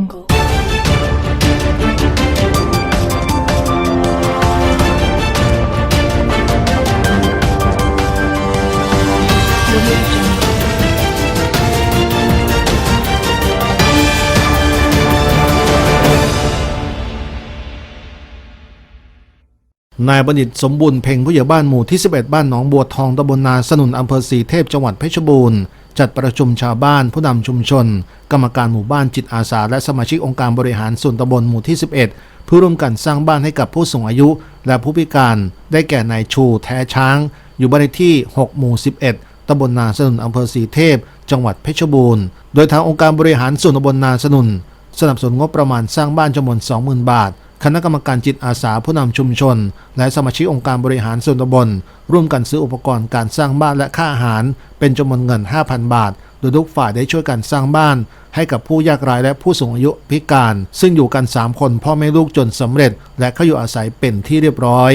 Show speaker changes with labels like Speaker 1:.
Speaker 1: jungle. Jungle.
Speaker 2: นายบัณฑิตสมบูรณ์เพ่งผู้ใหญ่บ้านหมู่ที่ 11 บ้านหนองบัวทองตำบลนาสนุนอำเภอสีเทพจังหวัดเพชรบูรณ์ จัดประชุมชาวบ้านผู้นำชุมชน กรรมการหมู่บ้านจิตอาสา และสมาชิกองค์การบริหารส่วนตำบลหมู่ที่ 11 เพื่อร่วมกันสร้างบ้านให้กับผู้สูงอายุและผู้พิการ ได้แก่นายชู แท้ช้าง อยู่บ้านเลขที่ 6 หมู่ 11ตำบลนาสนุนอำเภอสีเทพ จังหวัดเพชรบูรณ์ โดยทางองค์การบริหารส่วนตำบลนาสนุน สนับสนุนงบประมาณสร้างบ้านจำนวน 20,000 บาท คณะกรรมการจิตอาสาผู้นำชุมชน และสมาชิกองค์การบริหารส่วนตำบล ร่วมกันซื้ออุปกรณ์การสร้างบ้านและค่าอาหาร เป็นจำนวนเงิน 5,000 บาท โดยทุกฝ่ายได้ช่วยกันสร้างบ้าน ให้กับผู้ยากไร้และผู้สูงอายุพิการ ซึ่งอยู่กัน 3 คนพ่อแม่ลูกจนสำเร็จ และเขาอยู่อาศัยเป็นที่เรียบร้อย